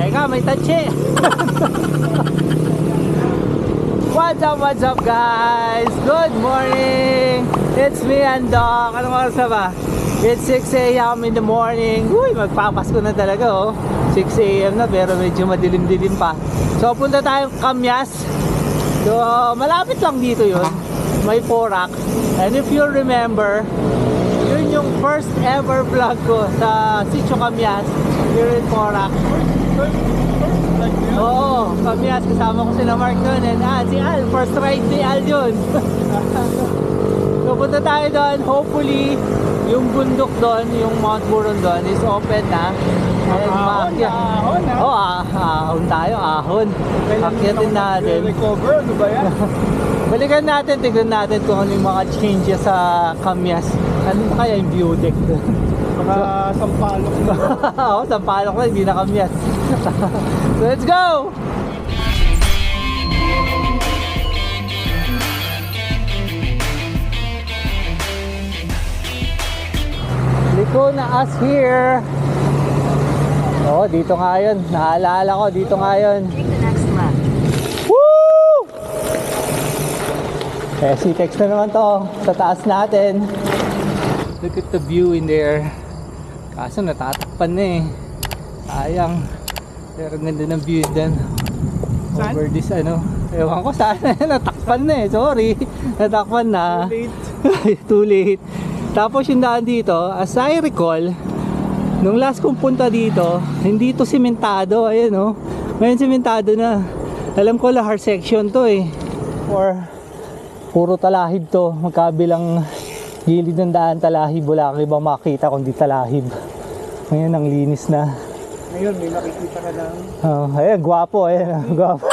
Teka, may tachi. what's up, what's up guys? Good morning! It's me and Doc. Anong oras na ba? It's 6 a.m. in the morning. Uy, magpapasko na talaga oh. 6 a.m. na pero medyo madilim-dilim pa. So punta tayong Kamyas. So malapit lang dito yun. May Porak. And if you remember, yun yung first ever vlog ko sa Sitio Kamyas here in Porac. Oo, Kamyas, kasama ko sila Mark doon and ah, si Al, first ride ni Al yun. so punta tayo doon, hopefully yung bundok doon, yung Mount Buron doon is open na. And Ahon, maakyat. ahon, ha? Oo, ah, ahon tayo, ahon. Akyatin natin. Recover, ano ba yan? Balikan natin, tignan natin kung ano yung mga changes sa Kamyas. Ano kaya yung view deck doon? Baka sampalok na. Oo, sa palok na, hindi na Kamyas. so let's go! Liko na us here. Oh, dito nga yun. Naalala ko, dito nga yun. Woo! Eh, si text na naman to sa taas natin. Look at the view in there. Kaso natatakpan na eh. Sayang. Pero ganda ng view din. Saan? Over this ano. Ewan ko saan. Natakpan na eh. Sorry. Natakpan na. Late. Too late. Tapos yung daan dito, as I recall, nung last kong punta dito, hindi to simentado. Ayan oh. Ngayon simentado na. Alam ko lahar section to eh. Or puro talahib to. Magkabilang gilid ng daan talahib. Wala kang ibang makita kundi talahib. Ngayon ang linis na. Ngayon, may nakikita ka ng... Oh, ayan, gwapo, ayan, gwapo.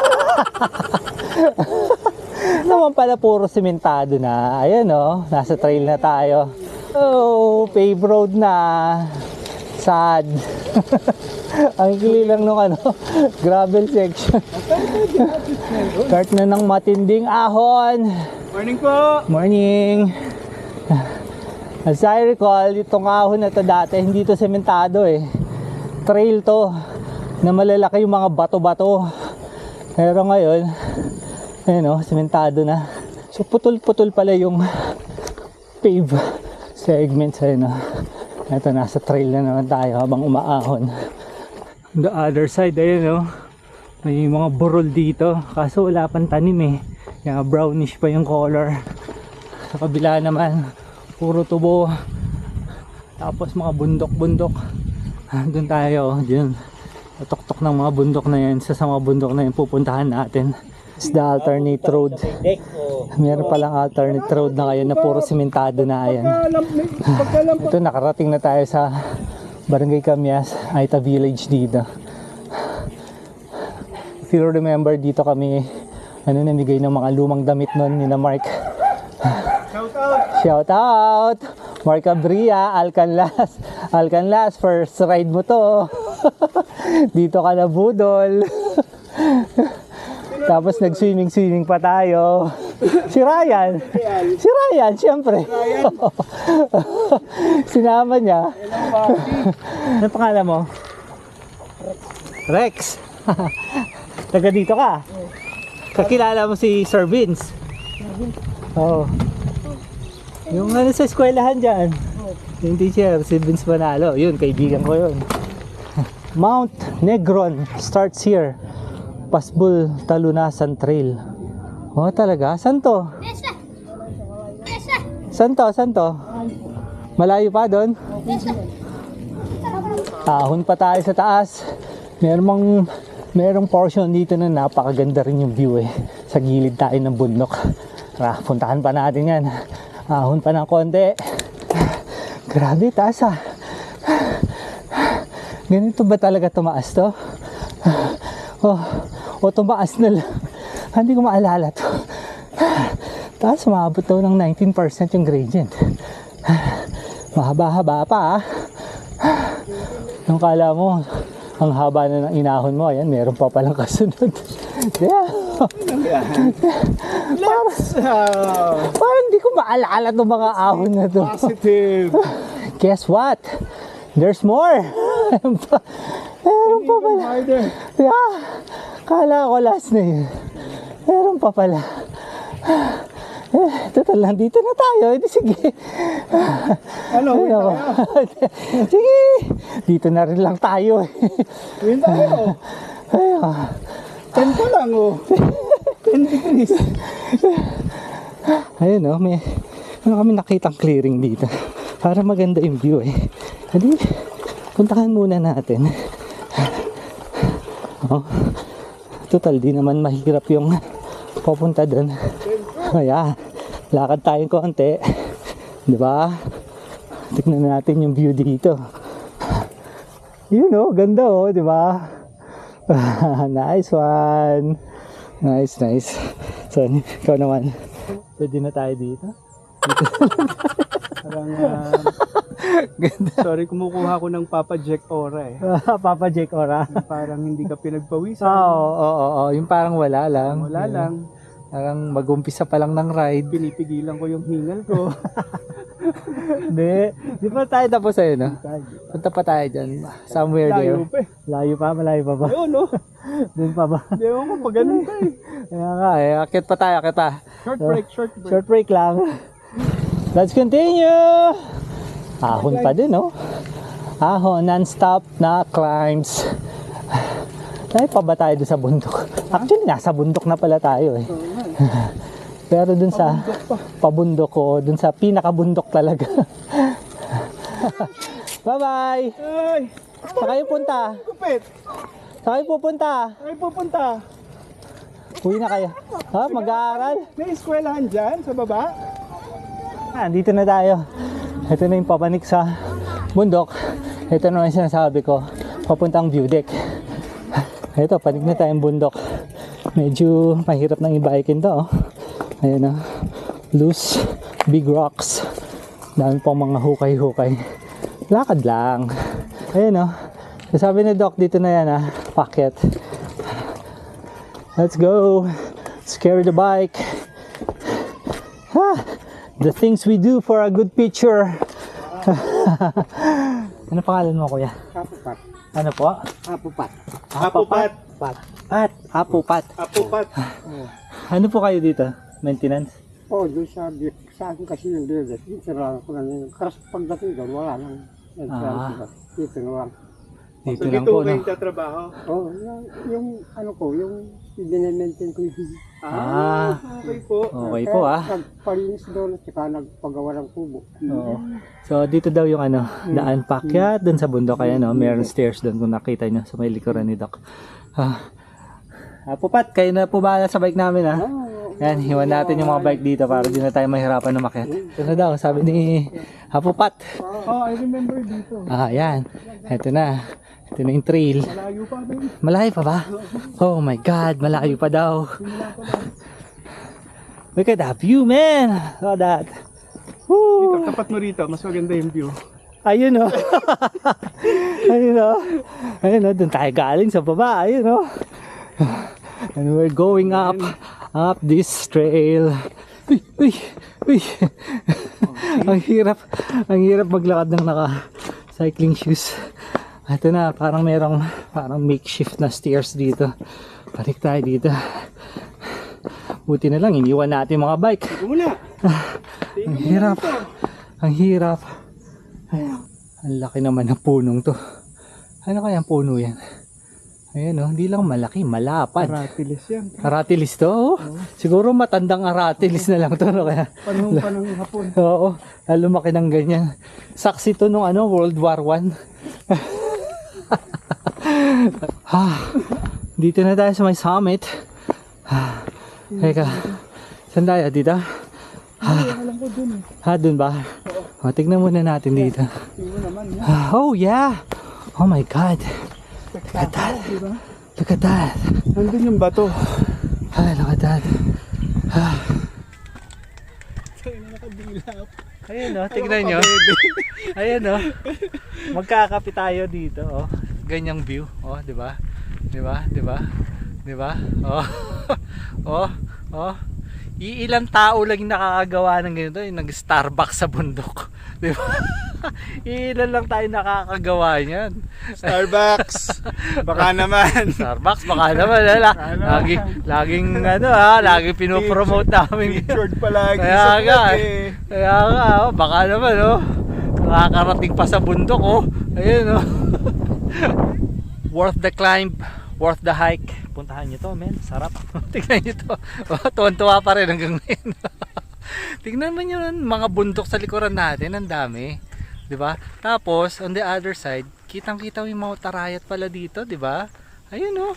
Naman pala puro simentado na. Ayan oh, nasa trail na tayo. Oh, paved road na. Sad. Ang kili lang nung ano, gravel section. Start na ng matinding ahon. Morning po! Morning. As I recall, itong ahon na to dati, hindi to sementado eh. Trail to, na malalaki yung mga bato-bato. Pero ngayon, ayun oh, sementado na. So putol-putol pala yung pave segments ayun oh. Ito, nasa trail na naman tayo habang umaahon. The other side, ayun oh. May mga burol dito, kaso wala pang tanim eh. Kaya brownish pa yung color. Sa kabila naman, puro tubo. Tapos mga bundok-bundok. Doon tayo, dyan. Tuktok ng mga bundok na yan. Sa mga bundok na yan pupuntahan natin. Is the alternate road. Meron palang alternate road na ngayon na puro simentado na yan. Ito, nakarating na tayo sa Barangay Camyas, Aita Village dito. If you remember, dito kami ano, namigay ng mga lumang damit nun ni na Mark. Shout out! Mark Abria, Alcanlas. Alcanlas, first ride mo to. dito ka na budol. Tapos nag-swimming-swimming pa tayo. Si Ryan. Si Ryan, siyempre. Sinama niya. Ano pangalan mo? Rex. Taga dito ka. Kakilala mo si Sir Vince. Oo. Yung ano sa eskwelahan dyan. Yung teacher, si Vince Manalo. Yun, kaibigan ko yun. Mount Negron starts here. Pasbul Talunasan Trail. Oh, talaga? Saan to? Saan to? Saan to? Malayo pa doon? Ahon pa tayo sa taas. Merong merong portion dito na napakaganda rin yung view eh. Sa gilid tayo ng bundok. Tara, puntahan pa natin yan. Ahon pa ng konti. Grabe, taas ah. Ganito ba talaga tumaas to? Oh, o tumaas na lang. Hindi ko maalala to. Taas, maabot daw ng 19% yung gradient. Mahaba-haba pa ah. Nung kala mo, ang haba na ng inahon mo, ayan, meron pa palang kasunod. yeah. Let's uh, Parang hindi maalala itong mga ahon na to. positive. Guess what? There's more! Meron pa, pala. Yeah, kala ko last na yun. Meron pa pala. Eh, total lang dito na tayo. Edi sige. Ano, tayo. sige. Dito na rin lang tayo. Win tayo. Ay, ako. 10 pa lang oh. 10 degrees. Ayun oh, may ano kami nakitang clearing dito. Para maganda yung view eh. Hadi, puntahan muna natin. Oh, total di naman mahirap yung papunta doon. Kaya, lakad tayong konti. Di ba? Tignan natin yung view dito. Yun oh, ganda oh, di ba? nice one. Nice, nice. So, ikaw naman. Pwede na tayo dito. Parang, ah, sorry, kumukuha ko ng Papa Jack Ora eh. Papa Jake Ora. Parang hindi ka pinagpawisan. Oo, oo, oo, oo. Yung parang wala lang. Wala Yun. lang. Parang mag-umpisa pa lang ng ride. Pinipigilan ko yung hingal ko. Hindi. Di pa tayo tapos ayun, no? Punta pa tayo dyan. Somewhere Layo there. pa eh. Layo pa, malayo pa ba? Ayun oh. Doon pa ba? Hindi ko pag ganun pa eh. Kaya nga eh, akit pa tayo, akit pa. Short break, short break. Short break lang. Let's continue! Ahon pa din, no? Ahon, non-stop na climbs. Tayo pa ba tayo doon sa bundok? Actually, nasa bundok na pala tayo eh. Pero dun sa pabundok ko, dun sa pinakabundok talaga. Bye-bye! Saan kayo punta? kupit. Saan kayo pupunta? Ay, pupunta. Uwi na kayo. Ha? Mag-aaral? May eskwelahan dyan sa baba. Ah, dito na tayo. Ito na yung papanik sa bundok. Ito naman yung sinasabi ko, papuntang view deck. Ito, panik na tayong bundok. Medyo mahirap nang i-bikin to. Oh. Ayan o. Loose, big rocks. Dami pang mga hukay-hukay. Lakad lang. Ayan o. Sabi ni Doc, dito na yan ah. Packet. Let's go. Let's carry the bike. Ha! The things we do for a good picture. ano pangalan mo, kuya? Apupat. Ano po? Apupat. Apupat. Pat. Pat. Apupat. Apupat. Ano po kayo dito? Maintenance? Oh, doon sa, sa akin kasi yung dito lang ako lang yun. Karas pagdating doon, wala nang nag-transfer. Dito na lang. Dito So, lang dito po, kayo no? tatrabaho. Oh, yung, yung ano ko, yung dinemaintain ko yung Ah, okay po. okay po ah. Nagpalinis doon at saka nagpagawa ng kubo. Oo. So, dito daw yung ano, daan pakyat dun sa bundok. Kaya no, meron stairs dun kung nakita nyo sa may likuran ni Doc. Ah. Apupat, kayo na po bahala sa bike namin ah. Yan, iwan natin yung mga bike dito para di na tayo mahirapan na makyat. Ito na daw, sabi ni Apupat. Oh, I remember dito. Ah, yan. Ito na. Ito na yung trail. Malayo pa ba yun? Malayo pa ba? Oh my God, malayo pa daw. Look at that view, man. Look at that. Woo. Dito, tapat mo rito. Mas maganda yung view. Ayun oh. Ayun oh. Ayun oh, doon tayo galing sa baba. Ayun oh. And we're going up, up this trail. Uy, uy, uy. ang hirap, ang hirap maglakad ng naka cycling shoes. Ito na, parang merong parang makeshift na stairs dito. Balik tayo dito. Buti na lang, iniwan natin mga bike. Muna. Ang hirap. Ang hirap. Ay, ang laki naman ng punong to. Ano kaya ang puno yan? Ayan oh, hindi lang malaki, malapad. Ratilis yan. Aratilis to, oh. Siguro matandang aratilis na lang to. No? Kaya, Panahon pa ng hapon. oo, ah, lumaki ng ganyan. Saksi to nung ano, World War One. ah, dito na tayo sa may summit. Ah, Teka, saan tayo? Dito? Alam ko dun eh. Ha, dun ba? O, tignan muna natin dito. Tingnan naman. Ah, oh, yeah! Oh my God! Look at that! Diba? Look at that! Nandun yung bato. Ay, look at that! Ah. Ayun o, tignan nyo. Ayun o. Magkakapi tayo dito, oh. Ganyang view, oh, di ba? Di ba? Di ba? Di ba? Oh. oh, oh. Iilang tao lang yung nakakagawa ng ganito, yung nag-Starbucks sa bundok. Di ba? Ilan lang tayo nakakagawa niyan. Starbucks. Baka naman. Starbucks, baka naman. Lala. Lagi, laging ano ha, laging pinopromote namin. Featured palagi Kaya sa vlog eh. eh. Kaya nga, oh, baka naman oh. Nakakarating pa sa bundok oh. Ayun oh. worth the climb, worth the hike. Puntahan nyo to, men. Sarap. Tingnan nyo to. Oh, tuwan-tuwa pa rin hanggang ngayon. Tingnan mo nyo mga bundok sa likuran natin. Ang dami. 'Di ba? Tapos, on the other side, kitang-kita mo yung Mount Arayat pala dito, 'di ba? Ayun oh.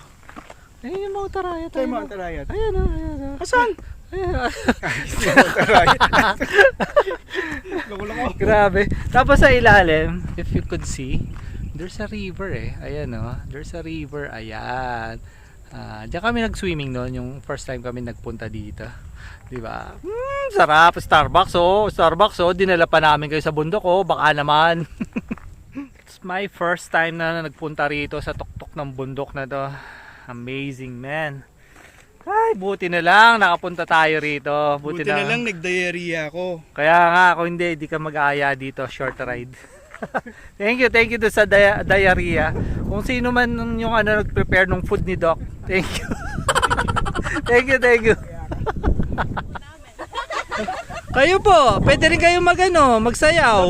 Ayun yung Mount Arayat. Tayo ayun, mga oh. tarayat. Ayun oh, ayun oh. Asan? Oh. Grabe. Tapos sa ilalim, if you could see, there's a river eh. Ayan oh. There's a river. Ayan. Ah, diyan kami nag-swimming noon yung first time kami nagpunta dito. 'Di ba? Mm, sarap Starbucks oh. Starbucks oh. Dinala pa namin kayo sa bundok oh. Baka naman. It's my first time na nagpunta rito sa tuktok ng bundok na to. Amazing man. Ay, buti na lang nakapunta tayo rito. Buti, Buti na lang nag-diarrhea ako. kaya nga, kung hindi, di ka mag-aaya dito, short ride. thank you, thank you sa dia- diarrhea. Kung sino man yung ano, nag-prepare ng food ni Doc, thank you. thank you, thank you. kayo po, pwede rin kayo mag, ano, magsayaw.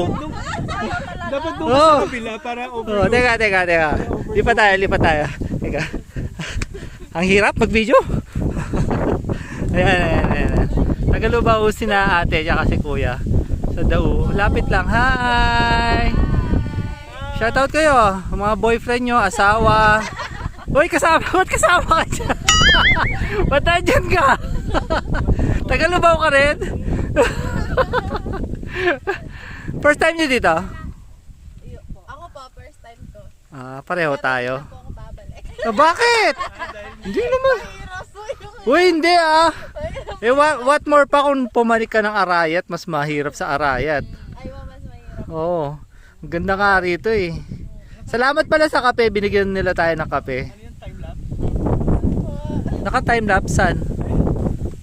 Dapat doon Oh. sa kabila para Oh, overload. teka, teka, teka. Lipat tayo, lipat tayo. Teka. Ang hirap mag-video. ayan, ayan, ayan. Tagalubaw si na ate, tsaka si kuya. Sa Dau. Lapit lang. Hi! Shoutout kayo. Mga boyfriend nyo, asawa. Uy, kasama. Ba't kasama ka dyan? Ba't nandyan ka? Tagalubaw ka rin? First time nyo dito? Ako po, first time ko. Ah, pareho tayo. Ah, bakit? Hindi naman. Yung Uy, hindi ah. Eh, what, what more pa kung pumalik ka ng Arayat, mas mahirap sa Arayat. ay mas mahirap. Oo. Ang ganda nga rito eh. Salamat pala sa kape, binigyan nila tayo ng kape. Naka time lapse saan?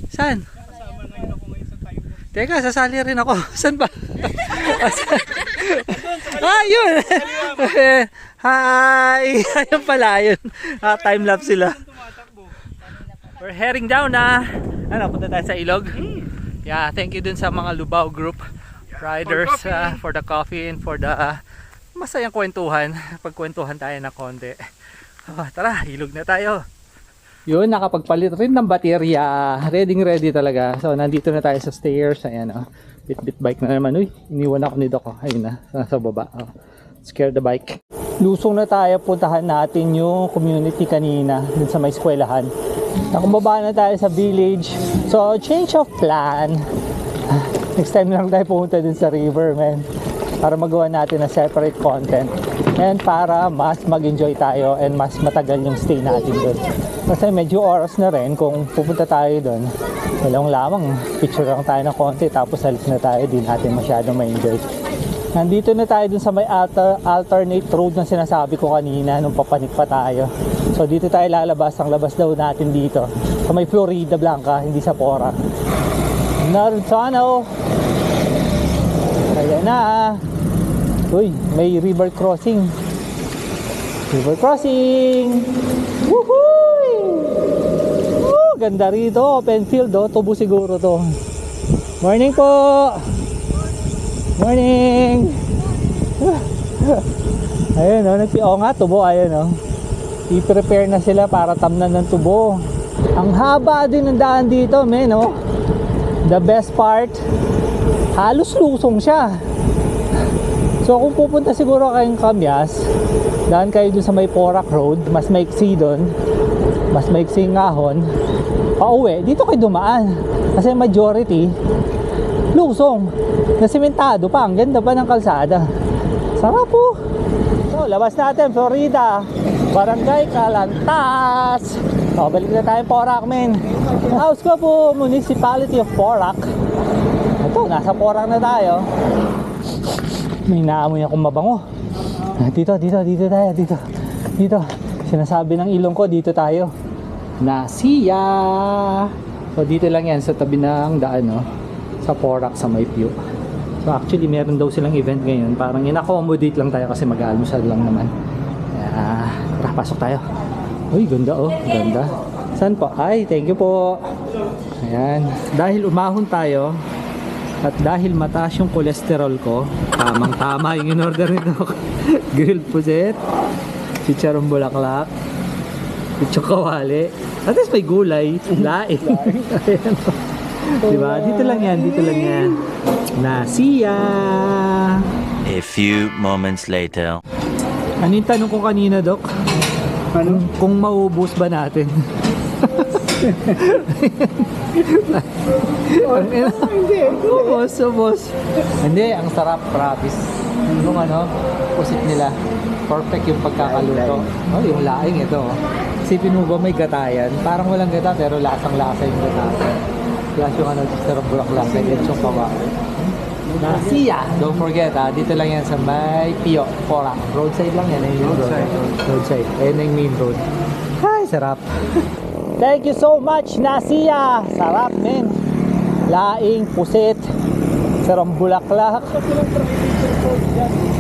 Saan? Kasama ngayon ako ngayon sa time. Teka, sasali rin ako. Saan ba? ah, yun! Hi! Ayun pala, yun. Ah, time lapse sila. We're heading down na. Ano, punta tayo sa ilog. Yeah, thank you dun sa mga Lubao group riders uh, for the coffee and for the uh, masayang kwentuhan. Pagkwentuhan tayo ng konti. Oh, tara, ilog na tayo. Yun, nakapagpalit rin ng baterya. Ready ready talaga. So, nandito na tayo sa stairs. Ayan, oh. Bit-bit bike na naman. Uy, iniwan ako ni Doc. Oh. Ayun na, nasa baba. Oh. Scare the bike. Lusong na tayo. Puntahan natin yung community kanina. Dun sa may eskwelahan. Nakumbaba na tayo sa village. So, change of plan. Next time lang tayo pumunta dun sa river, man. Para magawa natin na separate content. And para mas mag-enjoy tayo and mas matagal yung stay natin dun. Kasi medyo oras na rin kung pupunta tayo dun. Walang lamang, picture lang tayo ng konti tapos alis na tayo, di natin masyadong ma-enjoy. Nandito na tayo dun sa may alter, alternate road na sinasabi ko kanina nung papanik pa tayo. So dito tayo lalabas, ang labas daw natin dito. Sa may Florida Blanca, hindi sa Pora. Narutsano! Ayan na! Uy, may river crossing. River crossing! Ganda rito, open field oh. Tubo siguro to. Morning po! Morning! Ayun oh, nagpi oh nga tubo ayun oh. I-prepare na sila para tamnan ng tubo. Ang haba din ng daan dito, men oh. The best part, halos lusong siya. So kung pupunta siguro kayong Kamyas, daan kayo dun sa may Porac Road, mas maiksi dun, mas maiksi ngahon, pauwi, dito kayo dumaan. Kasi majority, lusong, na simentado pa, ang ganda pa ng kalsada. Sarap po. So, labas natin, Florida. Barangay Calantas. O, balik na tayo Porac, men. House ko po, Municipality of Porac. Ito, nasa Porac na tayo. May naamoy akong mabango. Ah, Dito, dito, dito tayo, dito. Dito. Sinasabi ng ilong ko, dito tayo. Nasiya! So, dito lang yan sa tabi ng daan, no? Sa Porac, sa may view. So actually, meron daw silang event ngayon. Parang in-accommodate lang tayo kasi mag-almusal lang naman. Kaya, tara, pasok tayo. Uy, ganda oh. Ganda. Saan po? Ay, thank you po. Ayan. Dahil umahon tayo, at dahil mataas yung cholesterol ko, tamang tama yung in-order nito. Grilled puset, chicharong bulaklak, Picho kawali. At least may gulay, laing. Ayan. diba? Dito lang yan, dito lang yan. Nasiya! A few moments later. Ano yung tanong ko kanina, Dok? Ano? Kung maubos ba natin? Ang ina. Hindi. Ubos, ubos. Hindi, ang sarap, promise. Yung ano, pusit nila. Perfect yung pagkakaluto. Oh, yung laing ito. oh. Isipin mo ba may gatayan? Parang walang gata pero lasang-lasa yung gatayan. Plus yung ano, sarap bulaklak yung kawali. Nasiya! Don't forget ha, dito lang yan sa may Pio, Pora. Roadside lang yan. Ayun yung road. Roadside. Roadside. Ayun na yung main road. Ay, sarap. Thank you so much, Nasiya! Sarap, men. Laing, pusit, sarang bulaklak.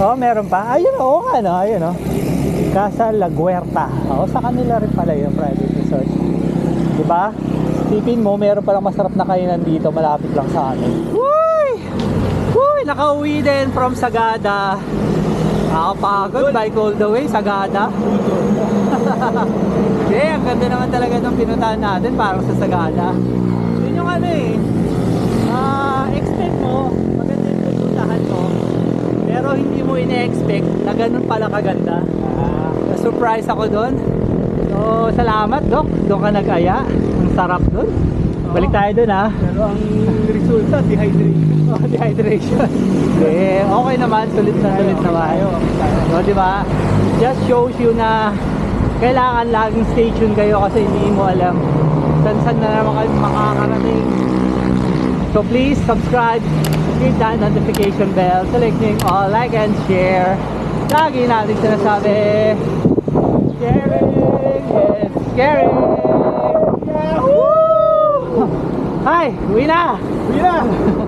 Oh, meron pa. Ayun, oo nga, no? Ayun, no? Casa La Guerta. Oo, sa kanila rin pala yung private resort. Di ba? Tipin mo, meron palang masarap na kainan dito, malapit lang sa amin. Uy! Uy! Nakauwi din from Sagada. Nakapagod, bike all the way, Sagada. Eh, ang ganda naman talaga ng pinuntahan natin, parang sa Sagada. Yun yung ano eh, ah, expect mo, maganda yung pupuntahan mo, pero hindi mo ine-expect na ganun pala kaganda. Ah, na-surprise ako doon. So, salamat, Dok. Doon ka nag-aya. Ang sarap doon. Balik tayo doon, ha. Pero ang resulta, dehydration. Oh, dehydration. eh, okay naman. Sulit na sulit naman. So, di ba? Just shows you na kailangan laging stay tuned kayo kasi hindi mo alam saan-saan na naman kayo makakarating. So please subscribe, hit that notification bell, select nyo all, like and share. Lagi natin sinasabi, sharing is caring. Yahoo! Hi, uwi na! Uwi na!